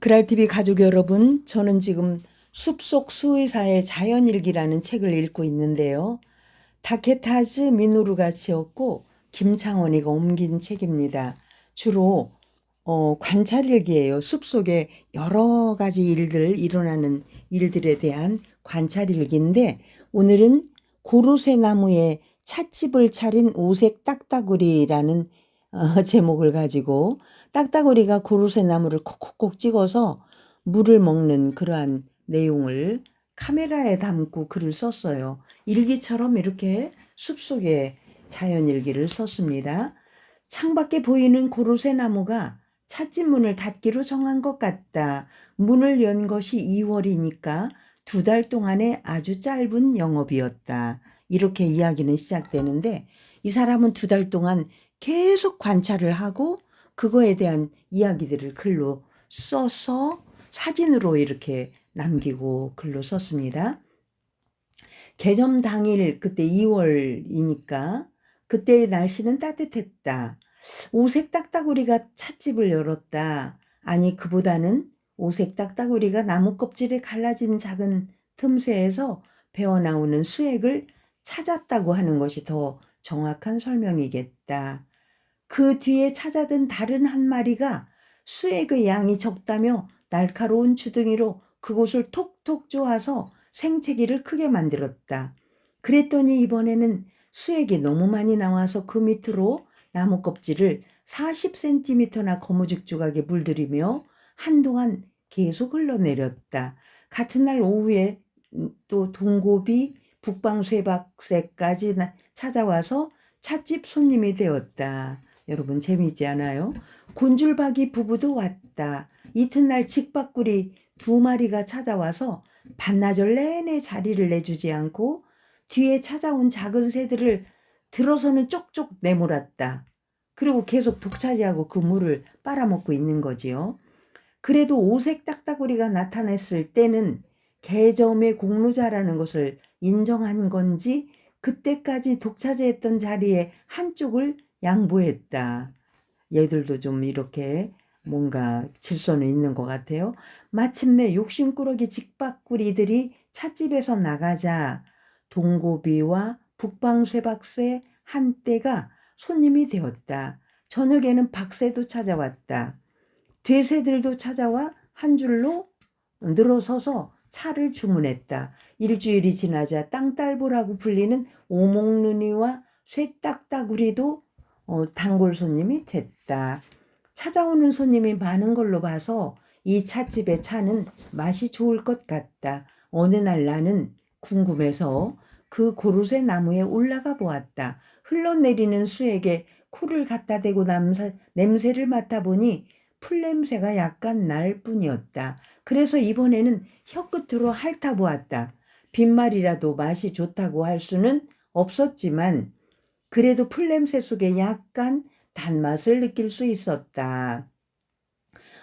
그랄TV 가족 여러분, 저는 지금 숲속 수의사의 자연일기라는 책을 읽고 있는데요. 다케타즈 미노루가 지었고 김창원이가 옮긴 책입니다. 주로 어, 관찰일기예요. 숲속에 여러 가지 일들 일어나는 일들에 대한 관찰일기인데 오늘은 고로쇠 나무에 찻집을 차린 오색 딱따구리라는 어, 제목을 가지고 딱따구리가 고로쇠 나무를 콕콕콕 찍어서 물을 먹는 그러한 내용을 카메라에 담고 글을 썼어요. 일기처럼 이렇게 숲속에 자연 일기를 썼습니다. 창밖에 보이는 고로쇠 나무가 찻집 문을 닫기로 정한 것 같다. 문을 연 것이 2월이니까 두 달 동안의 아주 짧은 영업이었다. 이렇게 이야기는 시작되는데 이 사람은 두 달 동안 계속 관찰을 하고 그거에 대한 이야기들을 글로 써서 사진으로 이렇게 남기고 글로 썼습니다. 개점 당일 그때 2월이니까 그때의 날씨는 따뜻했다. 오색 딱따구리가 찻집을 열었다. 아니 그보다는 오색 딱따구리가 나무 껍질에 갈라진 작은 틈새에서 배어나오는 수액을 찾았다고 하는 것이 더 정확한 설명이겠다. 그 뒤에 찾아든 다른 한 마리가 수액의 양이 적다며 날카로운 주둥이로 그곳을 톡톡 쪼아서 생채기를 크게 만들었다. 그랬더니 이번에는 수액이 너무 많이 나와서 그 밑으로 나무 껍질을 40cm나 거무죽죽하게 물들이며 한동안 계속 흘러내렸다. 같은 날 오후에 또 동고비 북방쇠박새까지 찾아와서 찻집 손님이 되었다. 여러분 재미있지 않아요? 곤줄박이 부부도 왔다. 이튿날 직박구리 두 마리가 찾아와서 반나절 내내 자리를 내주지 않고 뒤에 찾아온 작은 새들을 들어서는 쪽쪽 내몰았다. 그리고 계속 독차지하고 그 물을 빨아먹고 있는 거지요. 그래도 오색 딱따구리가 나타났을 때는 개점의 공로자라는 것을 인정한 건지 그때까지 독차지했던 자리에 한쪽을 양보했다. 얘들도 좀 이렇게 뭔가 질서는 있는 것 같아요. 마침내 욕심꾸러기 직박구리들이 찻집에서 나가자 동고비와 북방쇠박새 한때가 손님이 되었다. 저녁에는 박새도 찾아왔다. 돼새들도 찾아와 한 줄로 늘어서서 차를 주문했다. 일주일이 지나자 땅딸보라고 불리는 오목눈이와 쇠딱따구리도 어, 단골 손님이 됐다. 찾아오는 손님이 많은 걸로 봐서 이 찻집의 차는 맛이 좋을 것 같다. 어느 날 나는 궁금해서 그 고로쇠 나무에 올라가 보았다. 흘러내리는 수에게 코를 갖다 대고 남사, 냄새를 맡아보니 풀냄새가 약간 날 뿐이었다. 그래서 이번에는 혀끝으로 핥아보았다. 빈말이라도 맛이 좋다고 할 수는 없었지만 그래도 풀냄새 속에 약간 단맛을 느낄 수 있었다.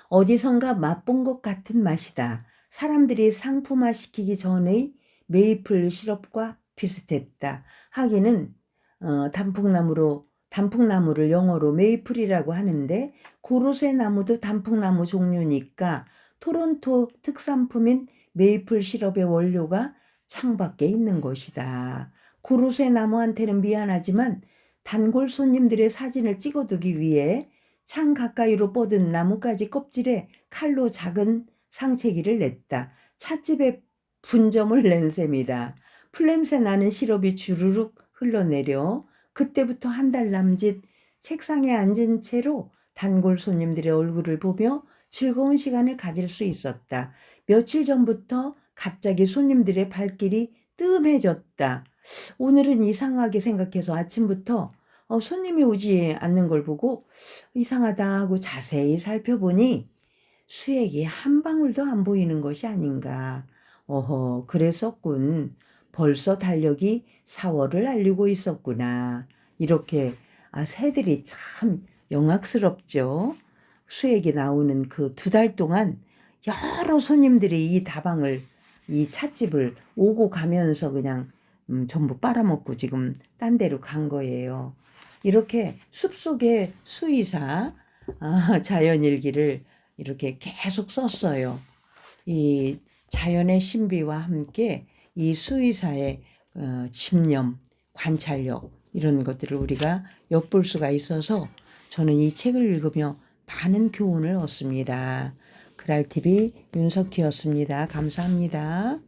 어디선가 맛본 것 같은 맛이다. 사람들이 상품화 시키기 전의 메이플 시럽과 비슷했다. 하기는 어, 단풍나무로 단풍나무를 영어로 메이플이라고 하는데 고로쇠 나무도 단풍나무 종류니까 토론토 특산품인 메이플 시럽의 원료가 창밖에 있는 것이다. 고로쇠 나무한테는 미안하지만 단골 손님들의 사진을 찍어두기 위해 창 가까이로 뻗은 나뭇가지 껍질에 칼로 작은 상체기를 냈다. 찻집에 분점을 낸 셈이다. 풀냄새 나는 시럽이 주르륵 흘러내려 그때부터 한 달 남짓 책상에 앉은 채로 단골 손님들의 얼굴을 보며 즐거운 시간을 가질 수 있었다. 며칠 전부터 갑자기 손님들의 발길이 뜸해졌다. 오늘은 이상하게 생각해서 아침부터 어, 손님이 오지 않는 걸 보고 이상하다 하고 자세히 살펴보니 수액이 한 방울도 안 보이는 것이 아닌가. 어허, 그랬었군. 벌써 달력이 4월을 알리고 있었구나. 이렇게, 아, 새들이 참 영악스럽죠. 수액이 나오는 그 두 달 동안 여러 손님들이 이 다방을, 이 찻집을 오고 가면서 그냥 음, 전부 빨아먹고 지금 딴 데로 간 거예요. 이렇게 숲속의 수의사 아, 자연일기를 이렇게 계속 썼어요. 이 자연의 신비와 함께 이 수의사의 어, 집념, 관찰력 이런 것들을 우리가 엿볼 수가 있어서 저는 이 책을 읽으며 많은 교훈을 얻습니다. 그랄TV 윤석희였습니다. 감사합니다.